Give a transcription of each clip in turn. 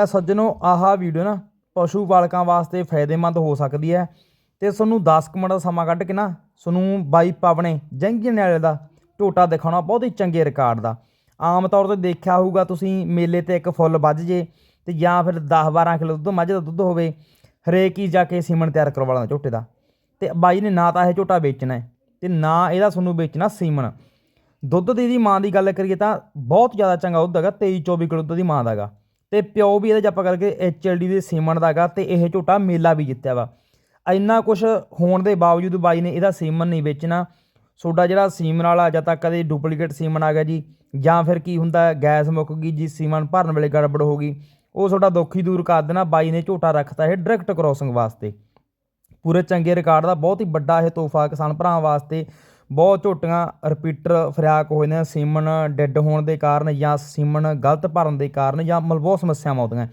ਤਾਂ ਸੱਜਣੋ, ਆਹ ਵੀਡੀਓ ਨਾ ਪਸ਼ੂ ਪਾਲਕਾਂ ਵਾਸਤੇ ਫਾਇਦੇਮੰਦ ਹੋ ਸਕਦੀ ਹੈ। ਤੇ ਤੁਹਾਨੂੰ 10 ਕੁ ਮਿੰਟ ਦਾ ਸਮਾਂ ਕੱਢ ਕੇ ਨਾ ਤੁਹਾਨੂੰ ਬਾਈ ਪਾਵਣੇ ਜੰਗੀਆਂ ਵਾਲੇ ਦਾ ਝੋਟਾ ਦਿਖਾਉਣਾ ਬਹੁਤ ਹੀ ਚੰਗੇ ਰਿਕਾਰਡ ਦਾ। ਆਮ ਤੌਰ ਤੇ ਦੇਖਿਆ ਹੋਊਗਾ ਤੁਸੀਂ ਮੇਲੇ ਤੇ ਇੱਕ ਫੁੱਲ ਵੱਜ ਜੇ ਤੇ ਜਾਂ ਫਿਰ 10 12 ਕਿਲੋ ਦੁੱਧ, ਮੱਝ ਦਾ ਦੁੱਧ ਹੋਵੇ, ਹਰੇਕ ਹੀ ਜਾ ਕੇ ਸੀਮਨ ਤਿਆਰ ਕਰਵਾ ਲੈਂਦਾ ਝੋਟੇ ਦਾ। ਤੇ ਬਾਈ ਨੇ ਨਾ ਤਾਂ ਇਹ ਝੋਟਾ ਵੇਚਣਾ ਹੈ ਤੇ ਨਾ ਇਹਦਾ ਤੁਹਾਨੂੰ ਵੇਚਣਾ ਸੀਮਨ ਦੁੱਧ ਦੀ ਇਹਦੀ ਮਾਂ ਦੀ ਗੱਲ ਕਰੀਏ ਤਾਂ ਬਹੁਤ ਜ਼ਿਆਦਾ ਚੰਗਾ ਦੁੱਧ ਹੈਗਾ 23 24 ਕਿਲੋ ਦੁੱਧ ਦੀ ਮਾਂ ਦਾ ਹੈਗਾ। ਤੇ ਪਿਓ ਵੀ ਇਹਦੇ ਜੇ ਆਪਾਂ ਕਰਕੇ ਐਚਐਲਡੀ ਦੇ ਸੀਮਨ ਦਾ ਹੈਗਾ ਤੇ ਇਹ ਝੋਟਾ ਮੇਲਾ ਵੀ ਜਿੱਤਿਆ ਵਾ। ਇੰਨਾ ਕੁਝ ਹੋਣ ਦੇ ਬਾਵਜੂਦ ਬਾਈ ਨੇ ਇਹਦਾ ਸੀਮਨ ਨਹੀਂ ਵੇਚਣਾ। ਤੁਹਾਡਾ ਜਿਹੜਾ ਸੀਮਨ ਵਾਲਾ ਜਾਂ ਤੱਕ ਕਦੇ ਡੁਪਲੀਕੇਟ ਸੀਮਨ ਆ ਗਿਆ ਜੀ, ਜਾਂ ਫਿਰ ਕੀ ਹੁੰਦਾ ਗੈਸ ਮੁੱਕ ਗਈ, ਜੀ ਸੀਮਨ ਭਰਨ ਵੇਲੇ ਗੜਬੜ ਹੋ ਗਈ, ਉਹ ਤੁਹਾਡਾ ਦੁੱਖ ਹੀ ਦੂਰ ਕਰ ਦੇਣਾ। ਬਾਈ ਨੇ ਝੋਟਾ ਰੱਖਤਾ ਇਹ ਡਾਇਰੈਕਟ ਕ੍ਰੋਸਿੰਗ ਵਾਸਤੇ। ਪੂਰੇ ਚੰਗੇ ਰਿਕਾਰਡ ਦਾ ਬਹੁਤ ਹੀ ਵੱਡਾ ਇਹ ਤੋਹਫਾ ਕਿਸਾਨ ਭਰਾਵਾਂ ਵਾਸਤੇ। ਬਹੁਤ ਝੋਟੀਆਂ ਰਿਪੀਟਰ ਫਰਿਆਕ ਹੋਏ ਨੇ ਸੀਮਨ ਡੈੱਡ ਹੋਣ ਦੇ ਕਾਰਨ ਜਾਂ ਸੀਮਨ ਗਲਤ ਭਰਨ ਦੇ ਕਾਰਨ ਜਾਂ ਮਤਲਬ ਬਹੁਤ ਸਮੱਸਿਆਵਾਂ ਆਉਂਦੀਆਂ।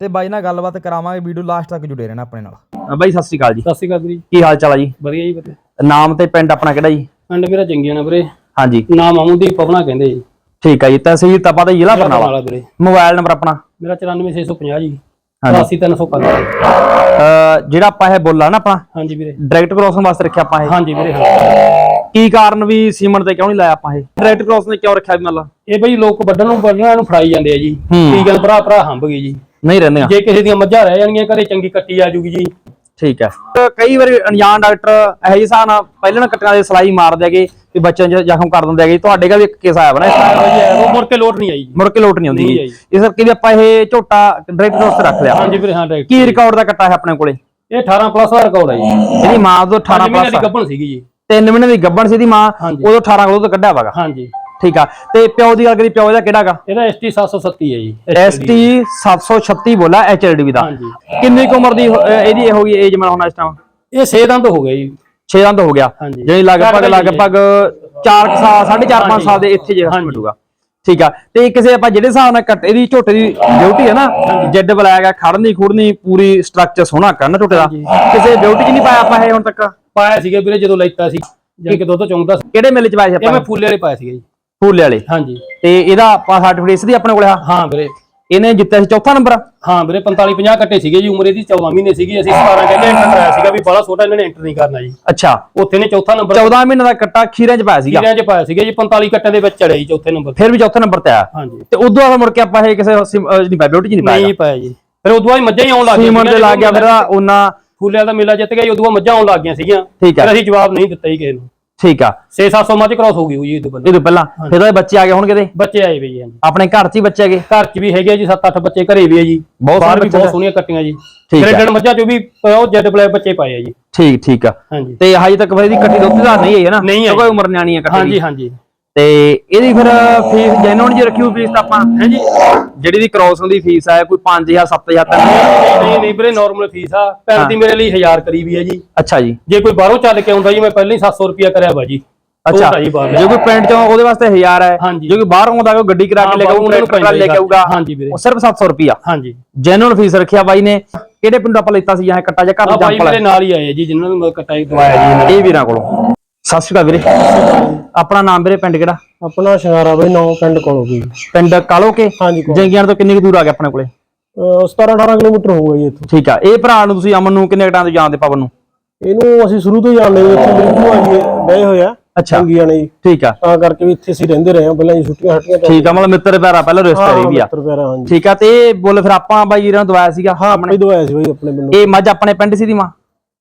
ਤੇ ਬਾਈ ਨਾਲ ਗੱਲਬਾਤ ਕਰਾਵਾਂਗੇ ਵੀਡੀਓ ਲਾਸਟ ਤੱਕ ਜੁੜੇ ਰਹਿਣਾ ਆਪਣੇ ਨਾਲ। ਬਾਈ ਸਤਿ ਸ਼੍ਰੀ ਅਕਾਲ ਜੀ। ਸਤਿ ਸ਼੍ਰੀ ਅਕਾਲ ਵੀਰੇ ਕੀ ਹਾਲ ਚਾਲ ਆ ਜੀ? ਵਧੀਆ ਜੀ ਵਧੀਆ। ਨਾਮ ਤੇ ਪਿੰਡ ਆਪਣਾ ਕਿਹੜਾ ਜੀ? ਪਿੰਡ ਮੇਰਾ ਜੰਗੀਆਂ ਨਾ ਵੀਰੇ। ਹਾਂਜੀ। ਨਾਮ ਅਮਨਦੀਪ ਪਵਨਾ ਕਹਿੰਦੇ ਜੀ। ਠੀਕ ਹੈ ਜੀ ਤਹਿਸੀਲ ਤਪਾ ਤੇ ਜ਼ਿਲ੍ਹਾ ਬਰਨਾਲਾ ਵਾਲਾ ਵੀਰੇ। ਮੋਬਾਈਲ ਨੰਬਰ ਆਪਣਾ? ਮੇਰਾ 94650 ਜੀ। ਹਾਂਜੀ। 83315 ਅਹ ਜਿਹੜਾ ਆਪਾਂ ਇਹ ਬੋਲਾ ਨਾ ਆਪਣਾ? ਹਾਂਜੀ ਵੀਰੇ। ਡਾਇਰੈਕਟ ਕ੍ਰੋਸਿੰਗ ਵਾਸਤੇ ਰੱਖਿਆ ਆਪਾਂ ਇਹ? ਹਾਂਜੀ ਵੀਰੇ ਹਾਂ ਕੀ ਕਾਰਨ ਵੀ ਸੀਮਨ ਤੇ ਕਿਉਂ ਨਹੀਂ ਲਾਇਆ ਆਪਾਂ ਇਹ? ਡਾਇਰੈਕਟ ਕ੍ਰੋਸ ਨੇ ਕਿਉਂ ਰੱਖਿਆ ਵੀ ਮਤਲਬ ਇਹ ਬਈ ਲੋਕ ਵੱਢਣ ਨੂੰ ਵੱਢਣਾ ਨੂੰ ਫੜਾਈ ਜਾਂਦੇ ਆ ਜੀ। ਹੂੰ। ਕੀ ਗੱਲ ਭਰਾ ਭਰਾ ਹੰਬ ਗਈ ਜੀ। ਨਹੀਂ ਰਹਿੰਦੀਆਂ ਜੇ ਕਿਸੇ ਦੀਆਂ ਮੱਝਾਂ ਰਹਿ ਜਾਣਗੀਆਂ ਘਰੇ ਚੰਗੀ ਕੱਟੀ ਆ ਜੂਗੀ ਜੀ। ਠੀਕ ਹੈ ਤੇ ਕਈ ਵਾਰੀ ਅਣਜਾਣ ਡਾਕਟਰ ਇਹੋ ਜਿਹੇ ਹਿਸਾਬ ਨਾਲ ਪਹਿਲਾਂ ਕੱਟੀਆਂ ਦੇ ਸਲਾਈ ਮਾਰ ਦਿਆਗੇ ਵੀ ਬੱਚਿਆਂ 'ਚ ਜ਼ਖਮ ਕਰ ਦਿੰਦੇ ਹੈਗੇ। ਤੁਹਾਡੇ ਦਾ ਵੀ ਇੱਕ ਕੇਸ ਆਇਆ ਤਰ੍ਹਾਂ ਉਹ ਮੁੜ ਕੇ ਲੋਟ ਨਹੀਂ ਆਈ ਮੁੜ ਕੇ ਲੋਟ ਨਹੀਂ ਆਉਂਦੀ। ਇਸ ਕਰਕੇ ਵੀ ਆਪਾਂ ਇਹ ਝੋਟਾ ਡਾਇਰੈਕਟ ਕ੍ਰੋਸ ਤੇ ਰੱਖ ਲਿਆ। ਹਾਂਜੀ ਵੀਰੇ ਹਾਂ ਡਾਇਰੈਕਟ ਕੀ ਰਿਕਾਰਡ ਦਾ ਕੱਟਾ ਹੈ ਆਪਣੇ ਕੋਲੇ? ਇਹ 18 ਪਲੱਸ ਦਾ ਰਿਕਾਰਡ ਹੈ ਜੀ। ਇਹਦੀ ਮਾਂ ਤੋਂ 18 18 ਮਹੀਨੇ ਦੀ ਪਲੱਸ ਗੱਭਣ ਸੀਗੀ ਜੀ। 3 ਮਹੀਨੇ ਦੀ ਗੱਭਣ ਸੀ ਇਹਦੀ ਮਾਂ ਹਾਂਜੀ। ਉਦੋਂ 18 ਕਿਲੋ ਤੋਂ ਕੱਢਿਆ ਵਾਗਾ ਹਾਂਜੀ। ਠੀਕ ਆ। ਤੇ ਪਿਓ ਦੀ ਗੱਲ ਕਰੀ ਪਿਓ ਇਹਦਾ ਕਿਹੜਾਗਾ ਇਹਦਾ ST 737 ਹੈ ਜੀ ST 736 ਬੋਲਾ HLDV ਦਾ। ਹਾਂਜੀ। ਕਿੰਨੀ ਕੁ ਉਮਰ ਦੀ ਹੋ- ਅਹ ਇਹਦੀ ਹੋ ਗਈ ਏਜ ਮੈਂ ਹੁਣ ਇਸ ਟਾਈਮ ਇਹ 6 ਦੰਦ ਹੋ ਗਏ ਜੀ। 6 ਦੰਦ ਹੋ ਗਿਆ। ਹਾਂਜੀ। ਜਿਹੜੀ ਲਗਭਗ ਘੱਟ ਗਈ ਲਗਭਗ 4 ਸਾਲ 4.5 5 ਹਾਂਜੀ। ਸਾਲ ਦੇ ਇੱਥੇ ਜਿਹੜਾ ਹਾਂਜੀ। ਮਿਲੂਗਾ ਠੀਕ ਆ। ਤੇ ਕਿਸੇ ਆਪਾਂ ਜਿਹੜੇ ਹਿਸਾਬ ਨਾਲ ਕੱਟ ਇਹਦੀ ਝੋਟੇ ਦੀ ਬਿਊਟੀ ਹੈ ਨਾ ਜੈਡ ਬਲੈਕ ਹੈ ਖੜਨੀ ਖੁੜਨੀ ਪੂਰੀ ਸਟਰਕਚਰ ਸੋਹਣਾ ਕਰਨ ਝੋਟੇ ਦਾ। ਹਾਂਜੀ। ਕਿਸੇ ਬਿਊਟੀ 'ਚ ਨਹੀਂ ਪਾਇਆ ਆਪਾਂ ਇਹ ਹੁਣ ਤੱਕ? ਪਾਇਆ ਸੀਗਾ ਵੀਰੇ ਜਦੋਂ ਲੈਤਾ ਸੀ। ਜਾਂ ਕਿ ਦੁੱਧ ਚੁੰਗਦਾ ਸੀ। ਕਿਹੜੇ ਮੇਲੇ 'ਚ ਪਾਇਆ ਸੀ ਇਹ ਆਪਾਂ? ਮੈਂ ਫੁੱਲੇ ਵਾਲੇ ਪਾਇਆ ਸੀਗਾ ਜੀ। ਫੂਲੇ ਵਾਲੇ? ਹਾਂਜੀ। ਤੇ ਇਹਦਾ ਆਪਾਂ ਸਰਟੀਫਿਕੇਟ ਦੀ ਆਪਣੇ ਕੋਲ ਆ? ਹਾਂ ਵੀਰੇ। ਇਹਨੇ ਜਿੱਤਿਆ ਸੀ ਚੌਥਾ ਨੰਬਰ ਹਾਂ ਵੀਰੇ 45 50 ਕੱਟੇ ਸੀਗੇ ਜੀ ਉਮਰ ਇਹਦੀ 14 ਮਹੀਨੇ ਸੀਗੀ। ਅਸੀਂ 17 ਕਹਿੰਦੇ ਐਂਟਰ ਕਰਾਇਆ ਸੀਗਾ ਵੀ ਬੜਾ ਛੋਟਾ ਇਹਨਾਂ ਨੇ ਐਂਟਰ ਨਹੀਂ ਕਰਨਾ ਜੀ। ਅੱਛਾ। ਉੱਥੇ ਨੇ ਚੌਥਾ ਨੰਬਰ 14 ਮਹੀਨੇ ਦਾ ਕੱਟਾ ਖੀਰਿਆਂ 'ਚ ਪਾਇਆ ਸੀਗਾ? ਕੀਰਿਆਂ 'ਚ ਪਾਇਆ ਸੀਗਾ ਜੀ 45 ਕੱਟੇ ਦੇ ਵਿੱਚ ਚੜਿਆ ਜੀ ਚੌਥੇ ਨੰਬਰ ਫਿਰ ਵੀ ਚੌਥੇ ਨੰਬਰ ਤੇ ਆਇਆ? ਹਾਂਜੀ। ਤੇ ਉਦੋਂ ਬਾਅਦ ਮੁੜ ਕੇ ਆਪਾਂ ਇਹ ਕਿਸੇ ਸਿਮ- ਅਹ ਨਹੀਂ ਪਾਇਆ ਬਿਊਟੀ ਨਹੀਂ ਪਾਇਆ ਨਹੀਂ ਪਾਇਆ ਜੀ। ਫਿਰ ਉਦੋਂ ਬਾਅਦ ਮੱਝਾਂ ਹੀ ਆਉਣ ਲੱਗ ਸੀਮਨ ਤੇ ਲੱਗ ਗਿਆ ਫਿਰ ਉਹਨਾਂ ਫੁੱਲਿਆਂ ਦਾ ਮੇਲਾ ਜਿੱਤ ਗਿਆ ਉਦੋਂ ਮੱਝਾਂ ਆਉਣ ਲੱਗ ਗਈਆਂ ਸੀਗੀਆਂ। ਠੀਕ ਆ। ਫਿਰ ਅਸੀਂ ਜਵਾਬ ਨਹੀਂ ਦਿੱਤਾ ਜੀ ਕਿਸੇ ਨੂੰ। ਠੀਕ ਆ। 6-700 ਮੱਝ ਕ੍ਰਾਸ ਹੋ ਗਈ ਹੋਈ ਉਦੋਂ ਪਹਿਲਾਂ। ਇਹ ਤੋਂ ਪਹਿਲਾਂ ਫਿਰ ਉਹਦੇ ਬੱਚੇ ਆ ਗਏ ਹੋਣਗੇ ਤੇ ਬੱਚੇ ਆਏ ਵੀ ਜੀ ਆਪਣੇ ਘਰ 'ਚ ਹੀ ਬੱਚੇ ਹੈਗੇ? ਘਰ 'ਚ ਵੀ ਹੈਗੇ ਆ ਜੀ 7-8 ਬੱਚੇ ਘਰੇ ਵੀ ਆ ਜੀ। ਬਹੁਤ ਬਾਹਰ ਵੀ ਬਹੁਤ। ਸੋਹਣੀਆਂ ਕੱਟੀਆਂ ਜੀ। ਠੀਕ ਆ। ਗ੍ਰੇਡਡ ਮੱਝਾਂ 'ਚ ਵੀ ਉਹ ਜੈਡ ਬਲੈਕ ਬੱਚੇ ਪਾਏ ਆ ਜੀ। ਠੀਕ ਠੀਕ ਆ। ਹਾਂਜੀ। ਤੇ ਹਜੇ ਤੱਕ ਫਿਰ ਇਹਦੀ ਕੱਟੀ ਦੁੱਧ ਦਾ ਨਹੀਂ ਹੈ ਨਾ? ਨਹੀਂ ਆਈ। ਉਮਰ ਨਿਆਣੀ ਹੈ ਕੱਟੀ ਹਾਂਜੀ ਹਾਂਜੀ। ਤੇ ਇਹਦੀ ਫਿਰ ਫੀਸ ਜੈਨੂਨ ਜੀ ਰੱਖੀ ਹੋਈ ਫੀਸ ਤਾਂ ਆਪਾਂ ਹਾਂਜੀ ਜਿਹੜੀ ਦੀ ਕ੍ਰੋਸਿੰਗ ਦੀ ਫੀਸ ਹੈ ਕੋਈ 5000 7000 ਤੱਕ। ਨਹੀਂ ਨਹੀਂ ਵੀਰੇ ਨਾਰਮਲ ਫੀਸ ਆ। ਭੈਣ ਦੀ ਮੇਰੇ ਲਈ 1000 ਕਰੀਬੀ ਹੈ ਜੀ। ਅੱਛਾ ਜੀ। ਜੇ ਕੋਈ ਬਾਹਰੋਂ ਚੱਲ ਕੇ ਆਉਂਦਾ ਜੀ ਮੈਂ ਪਹਿਲਾਂ ਹੀ 700 ਰੁਪਿਆ ਕਰਿਆ ਵਾ ਜੀ। ਅੱਛਾ। ਜੀ ਜੇ ਕੋਈ ਪਿੰਡ ਚੋਂ ਉਹਦੇ ਵਾਸਤੇ 1000 ਹੈ। ਜੇ। ਕੋਈ ਬਾਹਰ ਆਉਂਦਾ ਕੋਈ ਗੱਡੀ ਕਰਾ ਕੇ ਲੈ ਕੇ ਆਊਗਾ ਟਰੈਕਟਰ ਲੈ ਕੇ ਆਊਗਾ ਹਾਂਜੀ ਵੀਰੇ। ਉਹ ਸਿਰਫ 700 ਰੁਪਿਆ ਹਾਂਜੀ ਜੈਨੂਨ ਫੀਸ ਰੱਖਿਆ ਬਾਈ ਨੇ। ਕਿਹੜੇ ਪਿੰਡੋਂ ਆਪਾਂ ਲੈਤਾ ਸੀ ਜਾਂ ਕੱਟਾ ਜਾਂ ਘਰ ਆ ਦਾ ਬਾਈ ਮੇਰੇ ਨਾਲ ਹੀ ਆਏ ਆ ਜੀ ਜਿਨ੍ਹਾਂ ਨੂੰ ਮੈਂ ਕਟਾਈ ਦਵਾਇਆ ਜੀ। ਇਹ ਵੀਰਾਂ ਕੋਲੋਂ। ਸਤਿ ਸ਼੍ਰੀ ਅਕਾਲ ਵੀਰੇ। ਆਪਣਾ ਨਾਮ ਵੀਰੇ ਪਿੰਡ ਕਿਹੜਾ? ਆਪਣਾ ਸ਼ਿੰਗਾਰਾ ਬਈ 9 ਪਿੰਡ ਕੋਲੋਂ ਗਈ ਪਿੰਡ ਕਾਲੋਕੇ? ਹਾਂਜੀ ਕੋਲ। ਜੰਗੀਆਂ ਤੋਂ ਕਿੰਨੀ ਕੁ ਦੂਰ ਆ ਗਿਆ ਆਪਣੇ ਕੋਲੇ? 17 18 ਕਿਲੋਮੀਟਰ ਹੋਊਗਾ ਜੀ ਇੱਥੋਂ। ਠੀਕ ਆ। ਇਹ ਭਰਾ ਨੂੰ ਤੁਸੀਂ ਅਮਨ ਨੂੰ ਕਿੰਨੇ ਟਾਈਮ ਤੋਂ ਜਾਣਦੇ ਪਵਨ ਨੂੰ? ਇਹਨੂੰ ਅਸੀਂ ਸ਼ੁਰੂ ਤੋਂ ਹੀ ਜਾਣਦੇ ਹਾਂ ਇੱਥੇ ਮੇਰੀ ਭੂਆ ਜੀ ਗਏ ਹੋਏ ਆ ਅੱਛਾ। ਚੰਗੀਆਂ ਨੇ ਜੀ। ਠੀਕ ਆ। ਤਾਂ ਕਰਕੇ ਵੀ ਇੱਥੇ ਅਸੀਂ ਰਹਿੰਦੇ ਰਹੇ ਹਾਂ ਪਹਿਲਾਂ ਜੀ ਛੁੱਟੀਆਂ ਹਟੀਆਂ ਤਾਂ। ਠੀਕ ਆ ਮਤਲਬ ਮਿੱਤਰ ਪਿਆਰਾ ਪਹਿਲਾਂ ਰਿਸ਼ਤੇਦਾਰੀ ਵੀ ਆ। ਹਾਂਜੀ। ਠੀਕ ਆ ਤੇ ਇਹ ਬੋਲ ਫਿਰ ਆਪਾਂ ਬਾਈ ਇਹਨਾਂ ਨੂੰ ਦਵਾਇਆ ਸੀਗਾ ਹਾਂ ਆਪਣੇ ਦਵਾਇਆ ਸੀ ਬਈ ਆਪਣੇ ਪਿੰਡੋਂ। ਇਹ ਮੱਝ ਆਪਣੇ ਪਿੰਡ ਸੀ ਦੀ ਮਾਂ?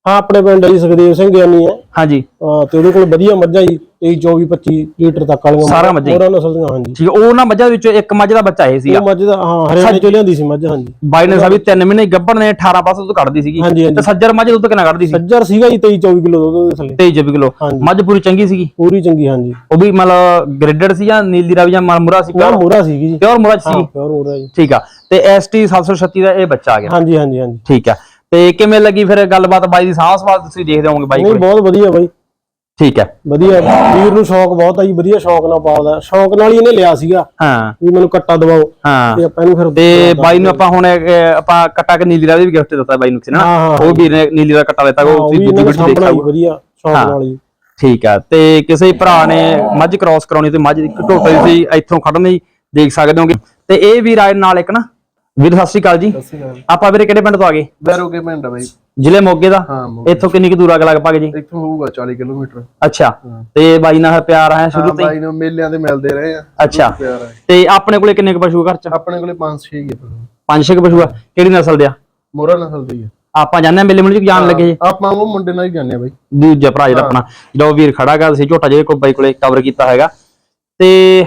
ਹਾਂ ਆਪਣੇ ਪਿੰਡ ਜੀ ਸੁਖਦੇਵ ਸਿੰਘ ਗਿਆਨੀ ਹੈ। ਹਾਂਜੀ। ਹਾਂ, ਤੇ ਉਹਦੇ ਕੋਲ ਵਧੀਆ ਮੱਝਾਂ ਜੀ 23 24 25 ਲੀਟਰ ਤੱਕ ਵਾਲੀਆਂ ਸਾਰਾ ਮੱਝਾਂ? ਹੋਰਾਂ ਨਸਲ ਦੀਆਂ ਹਾਂਜੀ। ਠੀਕ ਉਹ ਨਾ ਮੱਝਾਂ ਵਿੱਚੋਂ ਇੱਕ ਮੱਝ ਦਾ ਬੱਚਾ ਇਹ ਸੀਗਾ। ਉਹ ਮੱਝ ਦਾ ਹਾਂ ਹਰਿਆਣੇ ਚੋਂ ਲਿਆਂਦੀ ਸੀ ਮੱਝ ਹਾਂਜੀ। ਬਾਈ ਨੇ ਸਾਬੀ 3 ਮਹੀਨੇ ਗੱਭਣ ਨੇ 18 ਪਾਸ ਦੁੱਧ ਕੱਢਦੀ ਸੀਗੀ। ਤੇ ਸੱਜਰ ਮੱਝ ਦੁੱਧ ਕਿੰਨਾ ਕੱਢਦੀ ਸੀ? ਸੱਜਰ ਸੀਗਾ ਜੀ 23 24 ਕਿਲੋ ਦੁੱਧ ਦੇ ਥੱਲੇ। 23 ਕਿਲੋ। ਹਾਂਜੀ। ਮੱਝ ਪੂਰੀ ਚੰਗੀ ਸੀਗੀ? ਪੂਰੀ ਚੰਗੀ ਹਾਂਜੀ। ਉਹ ਵੀ ਮਤਲਬ ਗ੍ਰੇਡਡ ਸੀ ਜਾਂ ਨੀਲੀ ਰਾਵੀ ਜਾਂ ਮਰਮੁਰਾ ਸੀ? ਪਿਓਰ ਮੋਰਾ ਸੀਗੀ ਜੀ। ਪਿਓਰ ਮੁਰਾ ਸੀ ਪਿਓਰ ਮੋਰਾ ਜੀ। ਠੀਕ ਆ। ਤੇ ਐਸਟੀ 736 ਦਾ ਇਹ ਬੱਚਾ ਆ ਗਿਆ। ਹਾਂਜੀ ਹਾਂਜੀ ਹਾਂਜੀ। ਠੀਕ ਆ। ਤੇ ਕਿਵੇਂ ਲੱਗੀ ਫਿਰ ਗੱਲਬਾਤ ਬਾਈ ਦੀ ਸਾਂਭ ਸਵਾਲ ਤੁਸੀਂ ਦੇਖਦੇ ਹੋਵੋਗੇ ਬਾਈ ਨਹੀਂ ਕੋਲੇ? ਬਹੁਤ ਵਧੀਆ ਬਾਈ। ਠੀਕ ਹੈ। ਵਧੀਆ ਵੀਰ ਨੂੰ ਸ਼ੌਕ ਬਹੁਤ ਆ ਜੀ ਵਧੀਆ ਸ਼ੌਕ ਨਾਲ ਪਾਲਦਾ। ਸ਼ੌਕ ਨਾਲ ਹੀ ਇਹਨੇ ਲਿਆ ਸੀਗਾ ਹਾਂ। ਵੀ ਮੈਨੂੰ ਕੱਟਾ ਦਵਾਓ ਹਾਂ। ਤੇ ਆਪਾਂ ਇਹਨੂੰ ਫਿਰ ਤੇ ਬਾਈ ਨੂੰ ਆਪਾਂ ਹੁਣ ਆਪਾਂ ਕੱਟਾ ਕੇ ਨੀਲੀ ਦਾ ਵੀ ਗਿਫਟ ਦਿੱਤਾ ਬਾਈ ਨੂੰ ਕਿਸੇ ਨਾ ਹਾਂ, ਉਹ ਵੀਰ ਨੇ ਨੀਲੀ ਦਾ ਕੱਟਾ ਦਿੱਤਾ ਉਹ ਤੁਸੀਂ ਵੀ ਦੂਜੀ ਵੀਡੀਓ ਜੀ ਹੋਊ। ਵਧੀਆ ਸ਼ੌਕ ਹਾਂ। ਨਾਲ ਜੀ ਠੀਕ ਆ ਤੇ ਕਿਸੇ ਭਰਾ ਨੇ ਮੱਝ ਕ੍ਰਾਸ ਕਰਾਉਣੀ ਤੇ ਮੱਝ ਦੀ ਢੋਟੇ ਸੀ ਇੱਥੋਂ ਖੜਨੀ ਦੇਖ ਸਕਦੇ ਹੋਗੇ। ਤੇ ਇਹ ਵੀਰ ਆਏ ਨਾਲ ਇੱਕ ਨਾ ਵੀਰ ਸਤਿ ਸ਼੍ਰੀ ਅਕਾਲ ਜੀ। ਸਤਿ ਸ਼੍ਰੀ ਅਕਾਲ। ਆਪਾਂ ਵੀਰੇ ਕਿਹੜੇ ਪਿੰਡ ਤੋਂ ਆ ਗਏ? ਬੈਰੋਗੇ ਪਿੰਡ ਆ ਬਾਈ। ਜ਼ਿਲ੍ਹੇ ਮੋਗੇ ਦਾ? ਹਾਂ ਮੋਗੇ। ਇੱਥੋਂ ਕਿੰਨੀ ਕੁ ਦੂਰ ਆ ਲਗਭਗ ਜੀ? ਇੱਥੋਂ ਹੋਊਗਾ 40 ਕਿਲੋਮੀਟਰ। ਅੱਛਾ ਤੇ ਬਾਈ ਨਾਲ ਪਿਆਰ ਹੈ ਹਾਂ ਸ਼ੁਰੂ ਤੋਂ ਹੀ? ਬਾਈ ਨੂੰ ਮੇਲਿਆਂ ਤੇ ਮਿਲਦੇ ਰਹੇ ਆ। ਅੱਛਾ ਪਿਆਰ ਹੈ ਤੇ ਆਪਣੇ ਕੋਲੇ ਕਿੰਨੇ ਕੁ ਪਸ਼ੂ ਆ ਘਰ ਚ? ਆਪਣੇ ਕੋਲੇ 5-6 ਹੀ ਆ ਪੰਜ ਛੇ ਕੁ ਪਸ਼ੂ ਆ। ਕਿਹੜੀ ਨਸਲ ਦੇ ਆ? ਮੋਰਾ ਨਸਲ ਦੀ ਆ। ਆਪਾਂ ਜਾਂਦੇ ਆ ਮੇਲੇ ਮੁਲੇ ਚ ਜਾਣ ਲੱਗੇ ਜੀ। ਆਪਾਂ ਉਹ ਮੁੰਡੇ ਨਾਲ ਹੀ ਜਾਂਦੇ ਆ ਬਾਈ। ਦੂਜਾ ਭਰਾ ਜਿਹੜਾ ਆਪਣਾ ਜਿਹੜਾ ਉਹ ਵੀਰ ਖੜਾ ਗਾ ਸੀ ਝੋਟਾ ਜਿਹੜੇ ਕੋ ਬਾਈ ਕੋਲੇ ਕਵਰ ਕੀਤਾ ਹੈਗਾ। ਤੇ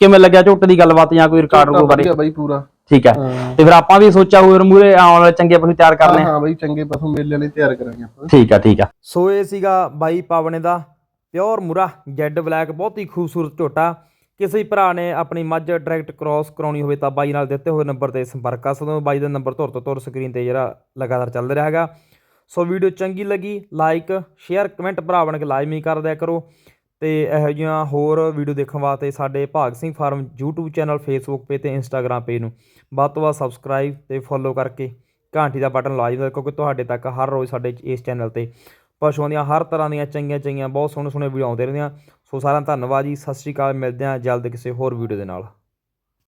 ਕਿਵੇਂ ਲੱਗਿਆ ਝੋਟੇ ਦੀ ਗੱਲਬਾਤ ਜਾਂ ਕੋਈ ਰਿਕਾਰਡ ਕੋ ਬਾਰੇ? ਬਾਈ ਪੂਰਾ। ਠੀਕ ਹੈ। ਤੇ ਫਿਰ ਆਪਾਂ ਵੀ ਸੋਚਿਆ ਹੋਰ ਮੂਰੇ ਆਉਣ ਵਾਲੇ ਚੰਗੇ ਪਸ਼ੂ ਤਿਆਰ ਕਰਨੇ। ਹਾਂ ਬਾਈ ਚੰਗੇ ਪਸ਼ੂ ਮੇਲੇ ਲਈ ਤਿਆਰ ਕਰਾਂਗੇ ਆਪਾਂ। ਠੀਕ ਆ ਠੀਕ ਆ ਸੋ ਇਹ ਸੀਗਾ ਬਾਈ ਪਾਵਨੇ ਦਾ ਪਿਓਰ ਮੁਰਾ ਜੈਡ ਬਲੈਕ ਬਹੁਤ ਹੀ ਖੂਬਸੂਰਤ ਝੋਟਾ। ਕਿਸੇ ਵੀ ਭਰਾ ਨੇ ਆਪਣੀ ਮੱਝ ਡਾਇਰੈਕਟ ਕ੍ਰਾਸ ਕਰਾਉਣੀ ਹੋਵੇ ਤਾਂ ਬਾਈ ਨਾਲ ਦਿੱਤੇ ਹੋਏ ਨੰਬਰ ਤੇ ਸੰਪਰਕ ਕਰ ਸਕਦੇ ਹੋ। ਬਾਈ ਦਾ ਨੰਬਰ ਧੁਰ ਤੋਂ ਧੁਰ ਸਕਰੀਨ ਤੇ ਜਿਹੜਾ ਲਗਾਤਾਰ ਚੱਲ ਰਿਹਾ ਹੈਗਾ। ਸੋ ਵੀਡੀਓ ਚੰਗੀ ਲੱਗੀ ਲਾਈਕ ਸ਼ੇਅਰ ਕਮੈਂਟ ਭਰਾ ਬਣ ਕੇ ਲਾਜ਼ਮੀ ਕਰ ਦਿਆ ਕਰੋ। ਤੇ ਇਹੋ ਜਿਹੀਆਂ ਹੋਰ ਵੀਡੀਓ ਦੇਖਣ ਵਾਸਤੇ ਸਾਡੇ Bhag Singh farm YouTube channel Facebook page ਤੇ Instagram ਪੇਜ ਨੂੰ ਵੱਧ ਤੋਂ ਵੱਧ ਸਬਸਕ੍ਰਾਈਬ ਤੇ ਫੋਲੋ ਕਰਕੇ ਘੰਟੀ ਦਾ ਬਟਨ ਲਾਜ਼ਮੀ ਕਿਉਂਕਿ ਤੁਹਾਡੇ ਤੱਕ ਹਰ ਰੋਜ਼ ਸਾਡੇ ਇਸ ਚੈਨਲ ਤੇ ਪਸ਼ੂਆਂ ਦੀਆਂ ਹਰ ਤਰ੍ਹਾਂ ਦੀਆਂ ਚੰਗੀਆਂ ਚੰਗੀਆਂ ਬਹੁਤ ਸੋਹਣੇ ਸੋਹਣੇ ਵੀਡੀਓ ਆਉਂਦੇ ਰਹਿੰਦੀਆਂ ਸੋ ਸਾਰਿਆਂ ਦਾ ਧੰਨਵਾਦ ਜੀ, ਸਤਿ ਸ਼੍ਰੀ ਅਕਾਲ, ਮਿਲਦੇ ਹਾਂ ਜਲਦ ਕਿਸੇ ਹੋਰ ਵੀਡੀਓ ਦੇ ਨਾਲ।